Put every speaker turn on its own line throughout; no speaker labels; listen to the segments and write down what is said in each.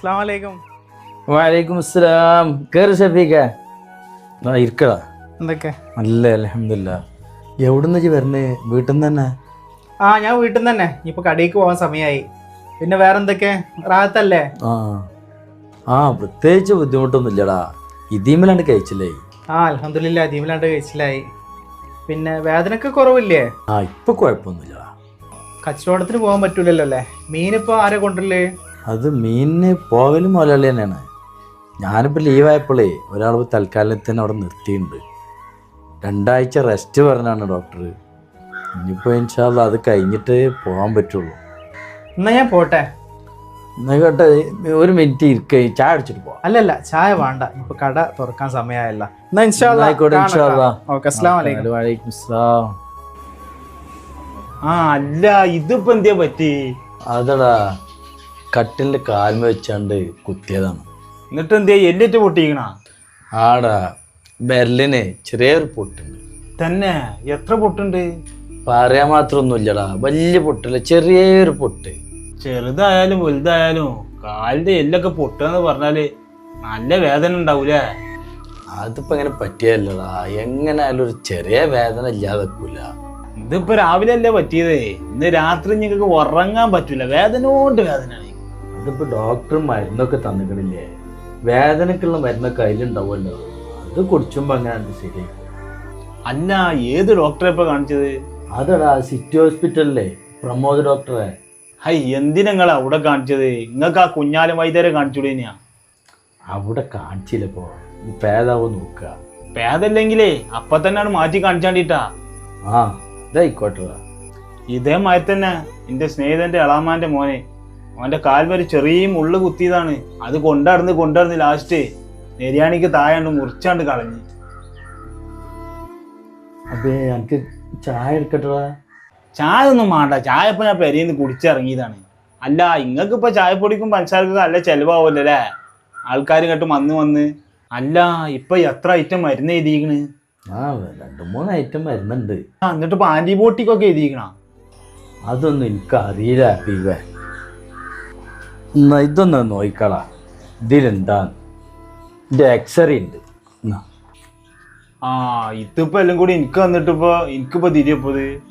അസ്സാം വലൈക്കും
അസ്സലാം. കേറി ഷഫീക്ക ഇരിക്കടാ.
എന്തൊക്കെ?
നല്ല അലഹമില്ല എവിടുന്ന് വെച്ച് വരണേ? വീട്ടിൽ നിന്ന് തന്നെ?
ആ ഞാൻ വീട്ടിൽ നിന്ന് തന്നെ. ഇപ്പൊ കടയിലേക്ക് പോകാൻ സമയമായി പിന്നെ വേറെ എന്തൊക്കെ റാത്തല്ലേ
ആ. ആ പ്രത്യേകിച്ച് ബുദ്ധിമുട്ടൊന്നും ഇല്ലടാ ഇതീമിലാണ്ട് കഴിച്ചില്ലേ?
ആ അലഹമില്ല ഇതീമിലാണ്ട് കഴിച്ചില്ലായി. പിന്നെ വേദനക്ക് കുറവില്ലേ?
ആ ഇപ്പൊ കുഴപ്പമൊന്നുമില്ലടാ.
കച്ചവടത്തിന് പോകാൻ പറ്റൂലല്ലോ അല്ലേ? മീനിപ്പോ ആരെ കൊണ്ടല്ലേ
അത് മീനിന് പോകലും മുതലാളി തന്നെയാണ്. ഞാനിപ്പോൾ ലീവായപ്പോഴേ ഒരാൾ തൽക്കാലത്തിന് അവിടെ നിർത്തിയിട്ടുണ്ട്. രണ്ടാഴ്ച റെസ്റ്റ് പറഞ്ഞാണ് ഡോക്ടർ ഇനിയിപ്പോൾ ഇൻഷാല്ല അത് കഴിഞ്ഞിട്ട് പോകാൻ പറ്റുള്ളൂ.
എന്നാ ഞാൻ പോട്ടെ.
എന്നാട്ടെ ഒരു മിനിറ്റ് ഇരിക്ക ചായ അടിച്ചിട്ട് പോവാം.
അല്ലല്ല ചായ വേണ്ട. ഇപ്പൊ കട തുറക്കാൻ സമയമായല്ല. എന്നാ
ആയിക്കോട്ടെ.
ഓക്കെ
വലൈക്കും
ആ അല്ല ഇതിപ്പോ എന്തിയാ പറ്റി?
അതടാ. കട്ടിലിന്റെ കാൽമ വെച്ചാണ്ട് കുത്തിയതാണ്.
എന്നിട്ട് എന്തിയാ എല്ലിട്ട് പൊട്ടിക്കണ?
ആടാ ബെർലിന് ചെറിയൊരു പൊട്ടുണ്ട്.
തന്നെ? എത്ര പൊട്ടുണ്ട്?
പറയാൻ മാത്രമൊന്നുമില്ലടാ വലിയ പൊട്ടില്ല ചെറിയൊരു പൊട്ട്.
ചെറുതായാലും വലുതായാലും കാലിന്റെ എല്ലൊക്കെ പൊട്ടുകയെന്ന് പറഞ്ഞാൽ നല്ല വേദന ഉണ്ടാവൂലേ?
അതിപ്പോ ഇങ്ങനെ പറ്റിയല്ലടാ. എങ്ങനെയായാലും ഒരു ചെറിയ വേദന ഇല്ലാതെക്കൂല
ഇതിപ്പോ രാവിലെ അല്ലേ പറ്റിയത്? ഇന്ന് രാത്രി നിങ്ങൾക്ക് ഉറങ്ങാൻ പറ്റൂല. വേദന കൊണ്ട് വേദനയാണ്.
അതിപ്പോ ഡോക്ടർ മരുന്നൊക്കെ തന്നിക്കണില്ലേ? വേദനക്കുള്ള മരുന്നൊക്കെ അതിലുണ്ടാവുമല്ലോ. അത് കുടിച്ചുമ്പോ അങ്ങനെ ശരി?
അല്ല ഏത് ഡോക്ടറെ ഇപ്പൊ കാണിച്ചത്?
അതടാ സിറ്റി ഹോസ്പിറ്റലിലെ പ്രമോദ് ഡോക്ടറെ
ഹൈ എന്തിനാ അവിടെ കാണിച്ചത്? നിങ്ങൾക്ക് ആ കുഞ്ഞാലും വൈദ്യരെ കാണിച്ചുടേനിയാ
അവിടെ കാണിച്ചില്ലപ്പോ പേതാവോ നോക്കുക.
പേദല്ലെങ്കിലേ അപ്പൊ തന്നെയാണ് മാറ്റി കാണിച്ചാണ്ടിട്ടാ.
ആ ഇതായിക്കോട്ടെ.
ഇതേ തന്നെ എന്റെ സ്നേഹിതന്റെ അളാമാന്റെ മോനെ. അവന്റെ കാൽവര് ചെറിയ മുള്ള് കുത്തിയതാണ്. അത് കൊണ്ടടന്ന് കൊണ്ടടന്ന് ലാസ്റ്റ് നെര്യാണിക്ക് തായാണ്ട് മുറിച്ചാണ്ട് കളഞ്ഞ്.
അപ്പേ എനിക്ക് ചായ എടുക്കട്ടെ
ചായ ഒന്നും വേണ്ട ചായ ഇപ്പൊ ഞാൻ പെരയിന്ന് കുടിച്ചിറങ്ങിയതാണ്. അല്ല ഇങ്ങക്ക് ഇപ്പൊ ചായപ്പൊടിക്കും പഞ്ചസാരക്കും നല്ല ചെലവാവുമല്ലോ അല്ലേ? ആൾക്കാർ കേട്ട് വന്ന് വന്ന്. അല്ല ഇപ്പൊ എത്ര ഐറ്റം മരുന്ന് എഴുതിയിക്കണ്
ആ രണ്ട് മൂന്ന് ഐറ്റം
മരുന്നുണ്ട്. എന്നിട്ട് ഇപ്പൊ ആന്റിബയോട്ടിക് ഒക്കെ എഴുതിക്കണ
അതൊന്നും എനിക്ക് അറിയില്ല ഹബീബ എന്നാ ഇതൊന്ന് നോയിക്കളാ. ഇതിലെന്താണ്? ഇത് എക്സറി ഉണ്ട്. എന്നാ.
ആ ഇതിപ്പോ എല്ലാം കൂടി എനിക്ക് വന്നിട്ടിപ്പോ എനിക്കിപ്പോ തിരിയപ്പോത്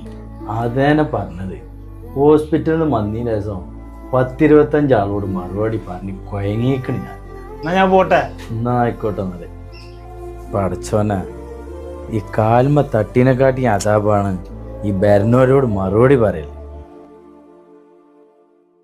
അതേനെ പറഞ്ഞത്. ഹോസ്പിറ്റലിൽ നിന്ന് വന്നതിന് ശേഷം പത്തിരുപത്തഞ്ച് ആളോട് മറുപടി പറഞ്ഞ് കുഴങ്ങിക്കണ് ഞാൻ.
എന്നാ ഞാൻ പോട്ടെ.
എന്നാ ആയിക്കോട്ടെ എന്നാൽ പഠിച്ചോനെ ഈ കാൽമ തട്ടിനെക്കാട്ടി അതാപാണ് ഈ ബെർണോരോട് മറുപടി പറയൽ